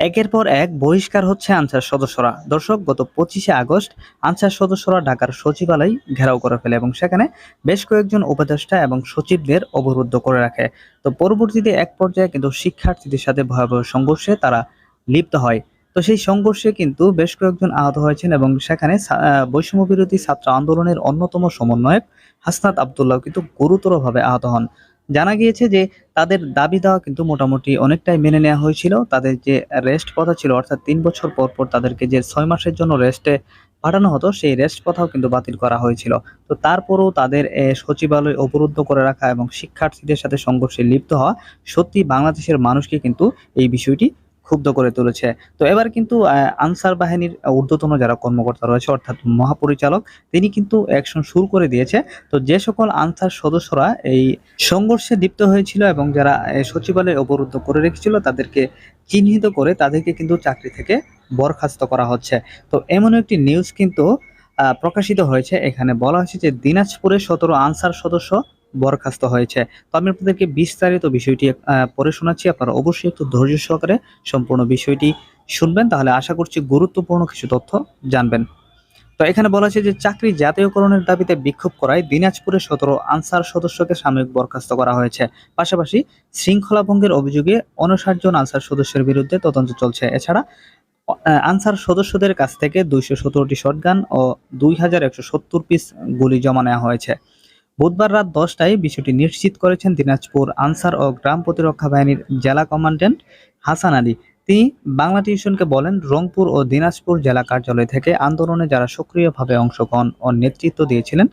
একের পর এক বহিষ্কার হচ্ছে আনসার সদস্যরা। দর্শক, গত পঁচিশে আগস্ট আনসার সদস্যরা ঢাকার সচিবালয় ঘেরাও করে ফেলে এবং সেখানে বেশ কয়েকজন উপদেষ্টা এবং সচিবদের অবরুদ্ধ করে রাখে। তো পরবর্তীতে এক পর্যায়ে কিন্তু শিক্ষার্থীদের সাথে ভয়াবহ সংঘর্ষে তারা লিপ্ত হয়। তো সেই সংঘর্ষে কিন্তু বেশ কয়েকজন আহত হয়েছেন এবং সেখানে বৈষম্য বিরোধী ছাত্র আন্দোলনের অন্যতম সমন্বয়ক হাসনাত আবদুল্লাহ কিন্তু গুরুতরভাবে আহত হন। জানা গিয়েছে যে তাদের দাবি দেওয়া কিন্তু মোটামুটি অনেকটাই মেনে নেওয়া হয়েছিল। তাদের যে রেস্ট কথা ছিল, অর্থাৎ তিন বছর পর পর তাদেরকে যে ছয় মাসের জন্য রেস্টে পাঠানো হতো, সেই রেস্ট কথাও কিন্তু বাতিল করা হয়েছিল। তো তারপরও তাদের সচিবালয় অবরুদ্ধ করে রাখা এবং শিক্ষার্থীদের সাথে সংঘর্ষে লিপ্ত হওয়া সত্যি বাংলাদেশের মানুষকে কিন্তু এই বিষয়টি ক্ষুব্ধ করে তুলেছে। তো এবার কিন্তু আনসার বাহিনীর ঊর্ধ্বতন যারা কর্মকর্তা রয়েছে, অর্থাৎ মহাপরিচালক, তিনি কিন্তু অ্যাকশন শুরু করে দিয়েছে। তো যে সকল আনসার সদস্যরা এই সংঘর্ষে লিপ্ত হয়েছিল এবং যারা সচিবালয় অবরুদ্ধ করে রেখেছিল, তাদেরকে চিহ্নিত করে তাদেরকে কিন্তু চাকরি থেকে বরখাস্ত করা হচ্ছে। তো এমন একটি নিউজ কিন্তু প্রকাশিত হয়েছে। এখানে বলা হয়েছে যে, দিনাজপুরে সতেরো আনসার সদস্য বরখাস্ত হয়েছে। তো আমি আপনাদেরকে বিস্তারিত বিষয়টি পড়ে শোনাচ্ছি। আপনারা অবশ্যই একটু ধৈর্য সহকারে সম্পূর্ণ বিষয়টি শুনবেন। তাহলে আশা করছি গুরুত্বপূর্ণ কিছু তথ্য জানবেন। তো এখানে বলা হয়েছে যে, চাকরি জাতীয়করণের দাবিতে বিক্ষোভ করায় দিনাজপুরে সতেরো আনসার সদস্যকে সাময়িক বরখাস্ত করা হয়েছে। পাশাপাশি শৃঙ্খলা ভঙ্গের অভিযোগে উনষাট জন আনসার সদস্যের বিরুদ্ধে তদন্ত চলছে। এছাড়া আনসার সদস্যদের কাছ থেকে দুইশো সতেরোটি শটগান ও দুই হাজার একশো সত্তর পিস গুলি জমা নেওয়া হয়েছে। বুধবার রাত দশটায় বিষয়টি নিশ্চিত করেছেন দিনাজপুর আনসার ও গ্রাম প্রতিরক্ষা বাহিনীর জেলা কমান্ড্যান্ট হাসান আলী। তিনি বাংলা টিউশনকে বলেন, রংপুর ও দিনাজপুর জেলা কার্যালয় থেকে আন্দোলনে যারা সক্রিয়ভাবে অংশগ্রহণ ও নেতৃত্ব দিয়েছিলেন,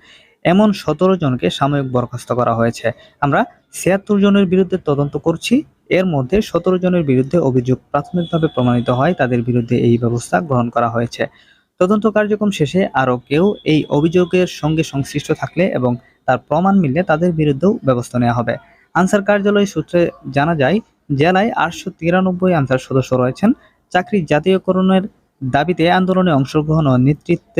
এমন সতেরো জনকে সাময়িক বরখাস্ত করা হয়েছে। আমরা ছিয়াত্তর জনের বিরুদ্ধে তদন্ত করছি, এর মধ্যে সতেরো জনের বিরুদ্ধে অভিযোগ প্রাথমিকভাবে প্রমাণিত হয়, তাদের বিরুদ্ধে এই ব্যবস্থা গ্রহণ করা হয়েছে। তদন্ত কার্যক্রম শেষে আরও কেউ এই অভিযোগের সঙ্গে সংশ্লিষ্ট থাকলে এবং তার প্রমাণ মিললে তাদের বিরুদ্ধেও ব্যবস্থা নেওয়া হবে। আনসার কার্যালয় সূত্রে জানা যায়, জেলায় আটশো তিরানব্বই আনসার সদস্য রয়েছেন। চাকরি জাতীয়করণের দাবিতে আন্দোলনে অংশগ্রহণ ও নেতৃত্ব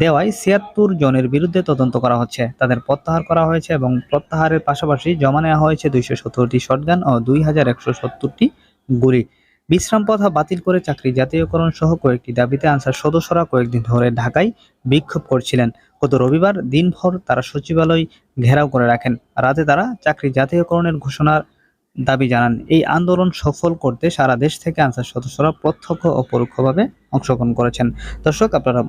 দেওয়ায় ছিয়াত্তর জনের বিরুদ্ধে তদন্ত করা হচ্ছে। তাদের প্রত্যাহার করা হয়েছে এবং প্রত্যাহারের পাশাপাশি জমা নেওয়া হয়েছে দুইশো সত্তরটি শটগান ও দুই হাজার একশো সত্তরটি গুলি। বিশ্রাম পথা বাতিল করে চাকরি জাতীয়করণ সহ কয়েকটি দাবিতে আনসার সদস্যরা কয়েকদিন ধরে ঢাকায় বিক্ষোভ করছিলেন। গত রবিবার দিনভর তারা সচিবালয় ঘেরাও করে রাখেন। রাতে তারা চাকরি জাতীয়করণের ঘোষণার দাবি জানান। এই আন্দোলন সফল করতে সারা দেশ থেকে আনসার সদস্যরা প্রত্যক্ষ ও পরোক্ষভাবে অংশগ্রহণ করেছেন। দর্শক, আপনারা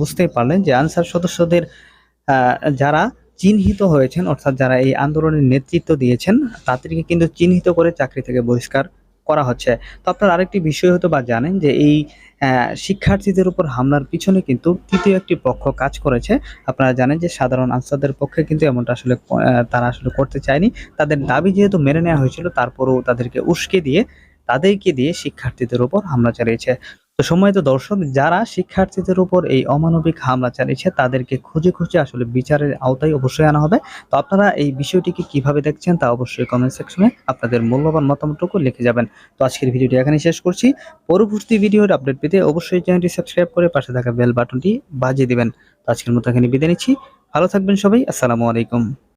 বুঝতেই পারলেন যে আনসার সদস্যদের যারা চিহ্নিত হয়েছেন, অর্থাৎ যারা এই আন্দোলনের নেতৃত্ব দিয়েছেন, তাদেরকে কিন্তু চিহ্নিত করে চাকরি থেকে বহিষ্কার করা হচ্ছে। তো আপনার আরেকটি বিষয় হয়তো বা জানেন যে এই শিক্ষার্থীদের উপর হামলার পিছনে কিন্তু তৃতীয় একটি পক্ষ কাজ করেছে। আপনারা জানেন যে সাধারণ আনসারদের পক্ষে কিন্তু এমনটা আসলে তারা আসলে করতে চায়নি। তাদের দাবি যেহেতু মেনে নেওয়া হয়েছিল, তারপরেও তাদেরকে উস্কে দিয়ে, তাদেরকে দিয়ে শিক্ষার্থীদের উপর হামলা চালিয়েছে। সময় তো দর্শক, যারা শিক্ষার্থীদের উপর এই অমানবিক হামলা চালিয়েছে, তাদেরকে খুঁজে খুঁজে আসলে বিচারের আওতায় অবশ্যই আনা হবে। তো আপনারা এই বিষয়টিকে কীভাবে দেখছেন তা অবশ্যই কমেন্ট সেকশনে আপনাদের মূল্যবান মতামতটুকু লিখে যাবেন। তো আজকের ভিডিওটি এখানে শেষ করছি। পরবর্তী ভিডিওর আপডেট পেতে অবশ্যই চ্যানেলটি সাবস্ক্রাইব করে পাশে থাকা বেল বাটনটি বাজিয়ে দিবেন। তো আজকের মতো এখানে বিদায় নিচ্ছি। ভালো থাকবেন সবাই। আসসালামু আলাইকুম।